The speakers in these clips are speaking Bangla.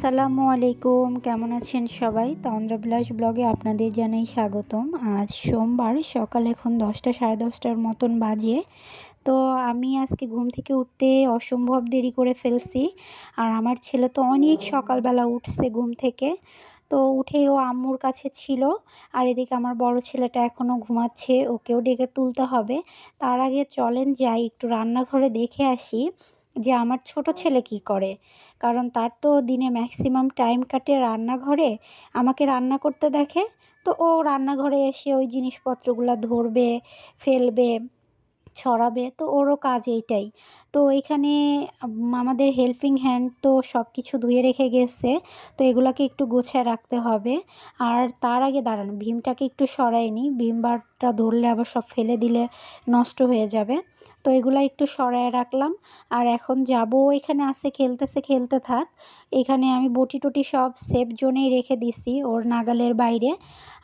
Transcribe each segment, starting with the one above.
সালামু আলাইকুম, কেমন আছেন সবাই? তন্দ্রাবিলাস ব্লগে আপনাদের জানাই স্বাগতম। আজ সোমবার, সকাল এখন দশটা, সাড়ে দশটার মতন বাজে। তো আমি আজকে ঘুম থেকে উঠতে অসম্ভব দেরি করে ফেলছি। আর আমার ছেলে তো অনেক সকালবেলা উঠছে ঘুম থেকে। তো উঠেই ও আম্মুর কাছে ছিল। আর এদিকে আমার বড় ছেলেটা এখনও ঘুমাচ্ছে, ওকেও ডেকে তুলতে হবে। তার আগে চলেন যাই, একটু রান্নাঘরে দেখে আসি। যে আমার ছোট ছেলে কি করে? কারণ তার তো দিনে ম্যাক্সিমাম টাইম কাটে রান্নাঘরে, আমাকে রান্না করতে দেখে, তো ও রান্নাঘরে এসে ওই জিনিসপত্রগুলো ধরবে, ফেলবে, ছড়াবে, তো ওরও কাজ এইটাই। তো এখানে আমাদের হেল্পিং হ্যান্ড তো সব কিছু ধুয়ে রেখে গেছে, তো এগুলাকে একটু গোছায় রাখতে হবে। আর তার আগে দাঁড়ান, ভীমটাকে একটু সরাই নিই ভীম বারটা ধরলে আবার সব ফেলে দিলে নষ্ট হয়ে যাবে। তো এগুলো একটু সরায় রাখলাম। আর এখন যাব এখানে আসে খেলতেছে, খেলতে থাক। এখানে আমি বটি টটি সব সেফ জোনেই রেখে দিছি, ওর নাগালের বাইরে।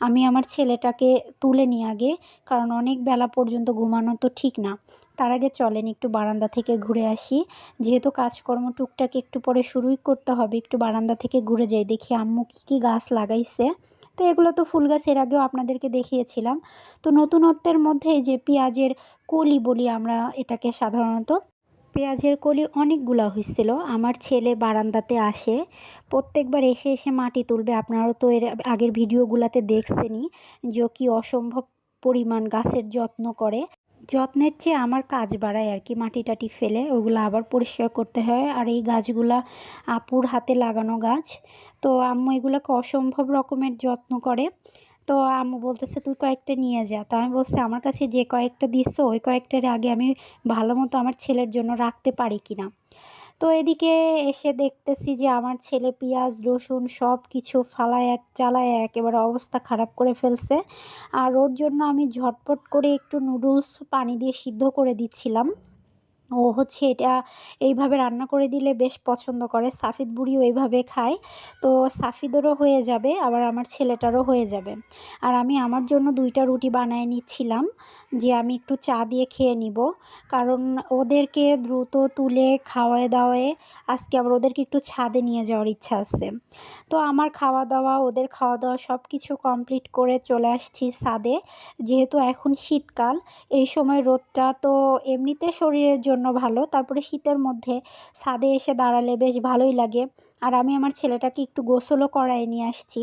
আমি আমার ছেলেটাকে তুলে নিই আগে, কারণ অনেক বেলা পর্যন্ত ঘুমানো তো ঠিক না। তার আগে চলেন একটু বারান্দা থেকে ঘুরে আসি। যেহেতু কাজকর্ম টুকটাক একটু পরে শুরুই করতে হবে, একটু বারান্দা থেকে ঘুরে যাই, দেখি আম্মু কী কী গাছ লাগাইছে। তো এগুলো তো ফুল গাছ এর আগেও আপনাদেরকে দেখিয়েছিলাম। তো নতুনত্বের মধ্যে যে পেঁয়াজের কলি বলি আমরা এটাকে সাধারণত, পেঁয়াজের কলি অনেকগুলা হয়েছিল আমার ছেলে বারান্দাতে আসে, প্রত্যেকবার এসে এসে মাটি তুলবে, আপনারাও তো এর আগের ভিডিওগুলোতে দেখছেনই যে কি অসম্ভব পরিমাণ গাছের যত্ন করে। যত্নের চেয়ে আমার কাজ বাড়ায় আর কি। মাটি টাটি ফেলে ওগুলো আবার পরিষ্কার করতে হয়। আর এই গাছগুলা আপুর হাতে লাগানো গাছ। তো আম্মু এগুলোকে অসম্ভব রকমের যত্ন করে। তো আম্মু বলতেছে, তুই কয়েকটা নিয়ে যা। তো আমি বলছি, আমার কাছে যে কয়েকটা দিচ্ছ ওই কয়েকটার আগে আমি ভালো মতো আমার ছেলের জন্য রাখতে পারি কি না তো এদিকে এসে দেখতেছি যে আমার ছেলে পেঁয়াজ, রসুন সব কিছু ফালায় চালায় একেবারে অবস্থা খারাপ করে ফেলছে। আর ওর জন্য আমি ঝটপট করে একটু নুডলস পানি দিয়ে সিদ্ধ করে দিচ্ছিলাম। ও হচ্ছে এটা এইভাবে রান্না করে দিলে বেশ পছন্দ করে। সাফিদ বুড়িও এইভাবে খায়। তো সাফিদেরও হয়ে যাবে, আবার আমার ছেলেটারও হয়ে যাবে। আর আমি আমার জন্য দুইটা রুটি বানায় নিচ্ছিলাম, যে আমি একটু চা দিয়ে খেয়ে নিব। কারণ ওদেরকে দ্রুত তুলে খাওয়ায় দাওয়ায় আজকে আবার ওদেরকে একটু ছাদে নিয়ে যাওয়ার ইচ্ছা আছে। তো আমার খাওয়া দাওয়া, ওদের খাওয়া দাওয়া সব কিছু কমপ্লিট করে চলে আসছি ছাদে। যেহেতু এখন শীতকাল, এই সময় রোদটা তো এমনিতে শরীরের জন্য ভালো। তারপরে শীতের মধ্যে ছাদে এসে দাঁড়ালে বেশ ভালোই লাগে। আর আমি আমার ছেলেটাকে একটু গোসলও করায় নিয়ে আসছি।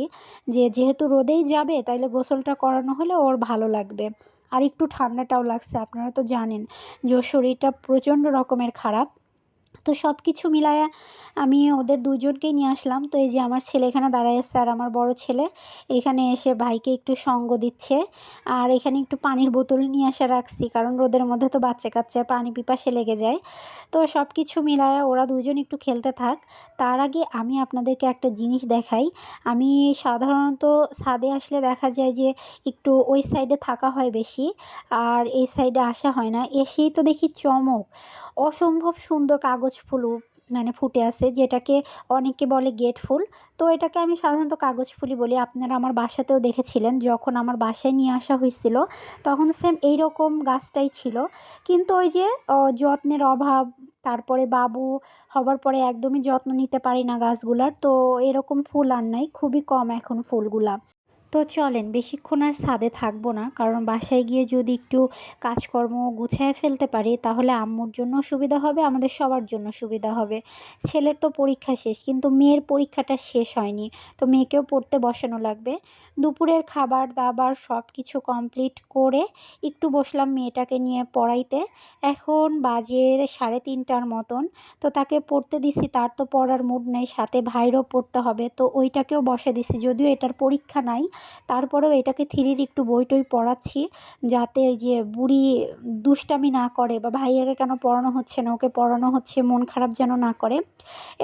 যে যেহেতু রোদেই যাবে, তাইলে গোসলটা করানো হলে ওর ভালো লাগবে। আর একটু ঠান্ডাটাও লাগছে, আপনারা তো জানেন। যে শরীরটা প্রচণ্ড রকমের খারাপ। তো সব কিছু মিলায়া আমি ওদের দুজনকেই নিয়ে আসলাম। তো এই যে আমার ছেলে এখানে দাঁড়ায় এসছে আর আমার বড় ছেলে এখানে এসে ভাইকে একটু সঙ্গ দিচ্ছে আর এখানে একটু পানির বোতল নিয়ে আসা রাখছি কারণ রোদের মধ্যে তো বাচ্চা কাচ্চা পানি পিপাসে লেগে যায়। তো সব কিছু মিলায়া ওরা দুজন একটু খেলতে থাক। তার আগে আমি আপনাদেরকে একটা জিনিস দেখাই। আমি সাধারণত ছাদে আসলে দেখা যায় যে একটু ওই সাইডে থাকা হয় বেশি আর এই সাইডে আসা হয় না। এসেই তো দেখি চমক। অসম্ভব সুন্দর কাগজ ফুল মানে ফুটে আছে, যেটাকে অনেকে বলে গেট ফুল। তো এটাকে আমি সাধারণত কাগজ ফুলই বলি। আপনারা আমার বাসাতেও দেখেছিলেন, যখন আমার বাসায় নিয়ে আসা হয়েছিল, তখন সেম এই রকম গাছটাই ছিল। কিন্তু ওই যে যত্নের অভাব, তারপরে বাবু হবার পরে একদমই যত্ন নিতে পারি না গাছগুলার, তো এরকম ফুল আর নাই, খুবই কম এখন ফুলগুলা। তো চলেন, বেশিক্ষণ আর ছাদে থাকব না। কারণ বাসায় গিয়ে যদি একটু কাজকর্ম গুছিয়ে ফেলতে পারি, তাহলে আম্মুর জন্য সুবিধা হবে, আমাদের সবার জন্য সুবিধা হবে। ছেলের তো পরীক্ষা শেষ, কিন্তু মেয়ের পরীক্ষাটা শেষ হয়নি। তো মেয়েকেও পড়তে বসানো লাগবে। দুপুরের খাবার দাবার সব কিছু কমপ্লিট করে একটু বসলাম মেয়েটাকে নিয়ে পড়াইতে। এখন বাজে সাড়ে তিনটার মতন। তো তাকে পড়তে দিছি, তার তো পড়ার মুড নেই, সাথে ভাইরও পড়তে হবে। তো ওইটাকেও বসে দিছি, যদিও এটার পরীক্ষা নাই। তারপরেও এটাকে থ্রির একটু বই টই পড়াচ্ছি যাতে যে বুড়ি দুষ্টামি না করে বা ভাইয়াকে কেন পড়ানো হচ্ছে না, ওকে পড়ানো হচ্ছে, মন খারাপ যেন না করে।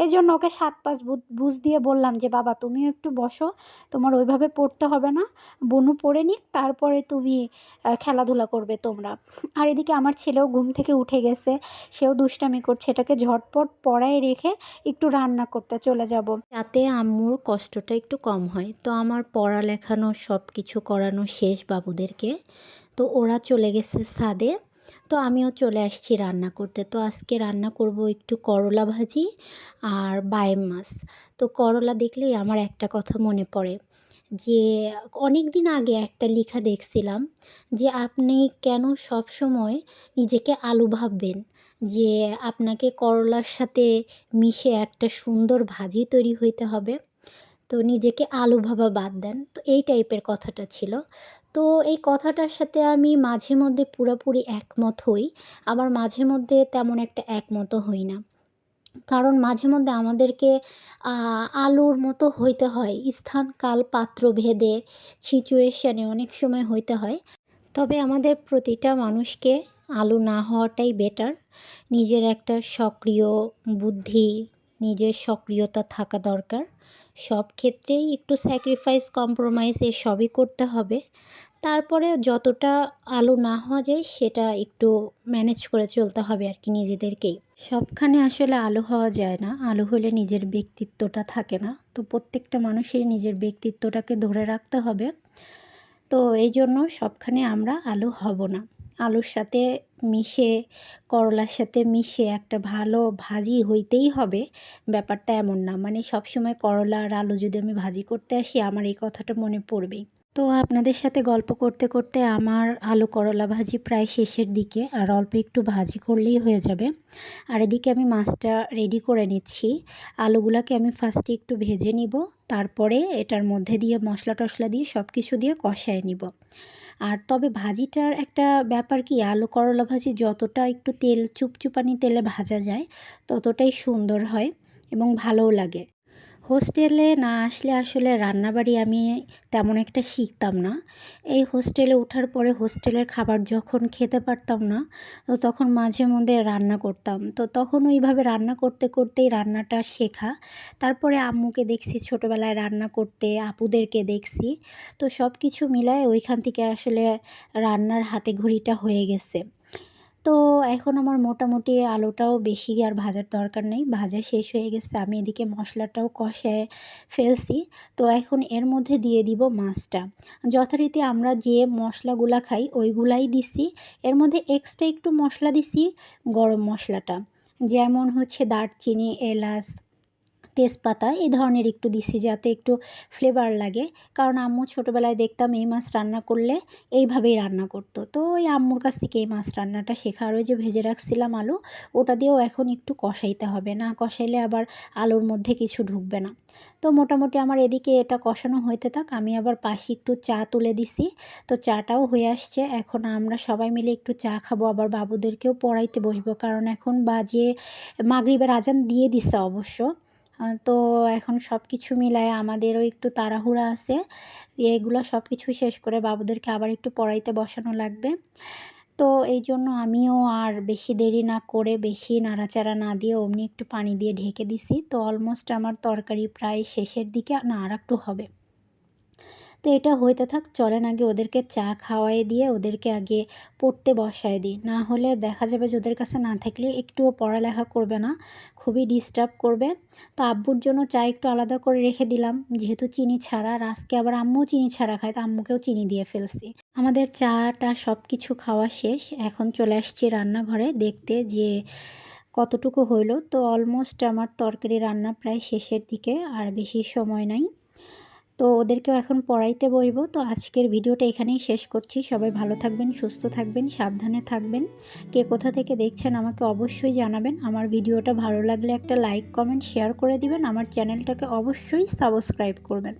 এই জন্য ওকে সাত পাঁচ বুঝ দিয়ে বললাম যে, বাবা, তুমিও একটু বসো, তোমার ওইভাবে পড়তে হবে না, বনু পড়ে নিক, তারপরে তুমি খেলাধুলা করবে তোমরা। আর এদিকে আমার ছেলেও ঘুম থেকে উঠে গেছে, সেও দুষ্টামি করছে, এটাকে ঝটপট পড়ায় রেখে একটু রান্না করতে চলে যাব। যাতে আম্মুর কষ্টটা একটু কম হয়, তো আমার পড়ালেখানো সব কিছু করানো শেষ বাবুদেরকে। তো ওরা চলে গেছে সাদে তো আমিও চলে আসছি রান্না করতে। তো আজকে রান্না করব একটু করলা ভাজি আর বাইম মাছ। তো করলা দেখলেই আমার একটা কথা মনে পড়ে যে অনেক দিন আগে একটা লেখা দেখছিলাম যে, আপনি কেন সব সময় নিজেকে আলু ভাববেন? যে, আপনাকে করলার সাথে মিশে একটা সুন্দর ভাজি তৈরি হইতে হবে। তো নিজেকে আলু ভাবা বাদ দেন। তো এই টাইপের কথাটা ছিল। তো এই কথাটার সাথে আমি মাঝে মধ্যে পুরোপুরি একমত হই। আবার মাঝে মধ্যে তেমন একটা একমতও হই না। কারণ মাঝে মধ্যে আমাদেরকে আলুর মতো হইতে হয়। স্থান, কাল, পাত্র ভেদে সিচুয়েশানে অনেক সময় হইতে হয়। তবে আমাদের প্রতিটা মানুষকে আলু না হওয়াটাই বেটার নিজের একটা সক্রিয় বুদ্ধি নিজের সক্রিয়তা থাকা দরকার। সব ক্ষেত্রেই একটু স্যাক্রিফাইস কম্প্রোমাইজ এসবই করতে হবে। তারপরে যতটা আলু না হওয়া যায়, সেটা একটু ম্যানেজ করে চলতে হবে আর কি নিজেদেরকেই। সবখানে আসলে আলু হওয়া যায় না। আলু হলে নিজের ব্যক্তিত্বটা থাকে না। তো প্রত্যেকটা মানুষের নিজের ব্যক্তিত্বটাকে ধরে রাখতে হবে। তো এই জন্য সবখানে আমরা আলু হব না। আলুর সাথে মিশে, করলার সাথে মিশে একটা ভালো ভাজি হইতেই হবে। ব্যাপারটা এমন না। মানে সবসময় করলা আর আলু যদি আমি ভাজি করতে আসি, আমার এই কথাটা মনে পড়বেই। তো আপনাদের সাথে গল্প করতে করতে আমার আলু করলা ভাজি প্রায় শেষের দিকে, আর অল্প একটু ভাজি করলেই হয়ে যাবে। আর এদিকে আমি মাছটা রেডি করে নিচ্ছি। আলুগুলাকে আমি ফার্স্টে একটু ভেজে নিব। তারপরে এটার মধ্যে দিয়ে মশলা টশলা দিয়ে সব কিছু দিয়ে কষায় নিব। আর তবে ভাজিটার একটা ব্যাপার কি, আলু করলা ভাজি যতটা একটু তেল, চুপচুপানি তেলে ভাজা যায় ততটাই সুন্দর হয় এবং ভালোও লাগে। হোস্টেলে না আসলে আসলে রান্নাবাড়ি আমি তেমন একটা শিখতাম না। এই হোস্টেলে ওঠার পরে হোস্টেলের খাবার যখন খেতে পারতাম না, তো তখন মাঝে মধ্যে রান্না করতাম। তো তখন ওইভাবে রান্না করতে করতেই রান্নাটা শেখা। তারপরে আম্মুকে দেখছি, ছোটোবেলায় রান্না করতে, আপুদেরকে দেখছি। তো সব কিছু মিলায় ওইখান থেকে আসলে রান্নার হাতে ঘড়িটা হয়ে গেছে। তো এখন আমার মোটামুটি আলুটাও বেশি আর ভাজার দরকার নেই। ভাজা শেষ হয়ে গেছে, আমি এদিকে মশলাটাও কষায় ফেলছি। তো এখন এর মধ্যে দিয়ে দিব মাছটা। যথারীতি আমরা যে মশলাগুলা খাই ওইগুলাই দিছি। এর মধ্যে এক্সট্রা একটু মশলা দিছি, গরম মশলাটা। যেমন হচ্ছে দারচিনি, এলাচ তেজপাতা এই ধরনের একটু দিছি যাতে একটু ফ্লেভার লাগে। কারণ আম্মু ছোটোবেলায় দেখতাম এই মাছ রান্না করলে এইভাবেই রান্না করতো। তো ওই আম্মুর কাছ থেকে এই মাছ রান্নাটা শেখা। আর ওই যে ভেজে রাখছিলাম আলু, ওটা দিয়েও এখন একটু কষাইতে হবে। না কষাইলে আবার আলুর মধ্যে কিছু ঢুকবে না। তো মোটামুটি আমার এদিকে এটা কষানো হইতে থাক। আমি আবার পাশে একটু চা তুলে দিছি। তো চাটাও হয়ে আসছে। এখন আমরা সবাই মিলে একটু চা খাব। আবার বাবুদেরকেও পড়াইতে বসবো। কারণ এখন বাজে, মাগরিবের আজান দিয়ে দিছে অবশ্য। তো এখন সব কিছু মিলায় আমাদেরও একটু তাড়াহুড়া আছে। এগুলো সব কিছু শেষ করে বাবুদেরকে আবার একটু পড়াইতে বসানো লাগবে। তো এই জন্য আমিও আর বেশি দেরি না করে, বেশি নাড়াচাড়া না দিয়ে অমনি একটু পানি দিয়ে ঢেকে দিছি। তো অলমোস্ট আমার তরকারি প্রায় শেষের দিকে, না, আর একটু হবে। তো এটা হইতে থাক, চলেন আগে ওদেরকে চা খাওয়াই দিয়ে ওদেরকে আগে পড়তে বসায় দিই। না হলে দেখা যাবে যে ওদের কাছে না থাকলে একটুও পড়ালেখা করবে না, খুবই ডিস্টার্ব করবে। তো আব্বুর জন্য চা একটু আলাদা করে রেখে দিলাম, যেহেতু চিনি ছাড়া আর আজকে আবার আম্মুও চিনি ছাড়া খায়, তো আম্মুকেও চিনি দিয়ে ফেলছি। আমাদের চাটা সব কিছু খাওয়া শেষ, এখন চলে আসছি রান্নাঘরে দেখতে যে কতটুকু হইল। তো অলমোস্ট আমার তরকারি রান্না প্রায় শেষের দিকে, আর বেশি সময় নাই। তো ওদেরকেও এখন পড়াইতে বইব। তো আজকের ভিডিওটা এখানেই শেষ করছি। সবাই ভালো থাকবেন, সুস্থ থাকবেন, সাবধানে থাকবেন। কে কোথা থেকে দেখছেন আমাকে অবশ্যই জানাবেন। আমার ভিডিওটা ভালো লাগলে একটা লাইক, কমেন্ট, শেয়ার করে দিবেন। আমার চ্যানেলটাকে অবশ্যই সাবস্ক্রাইব করবেন।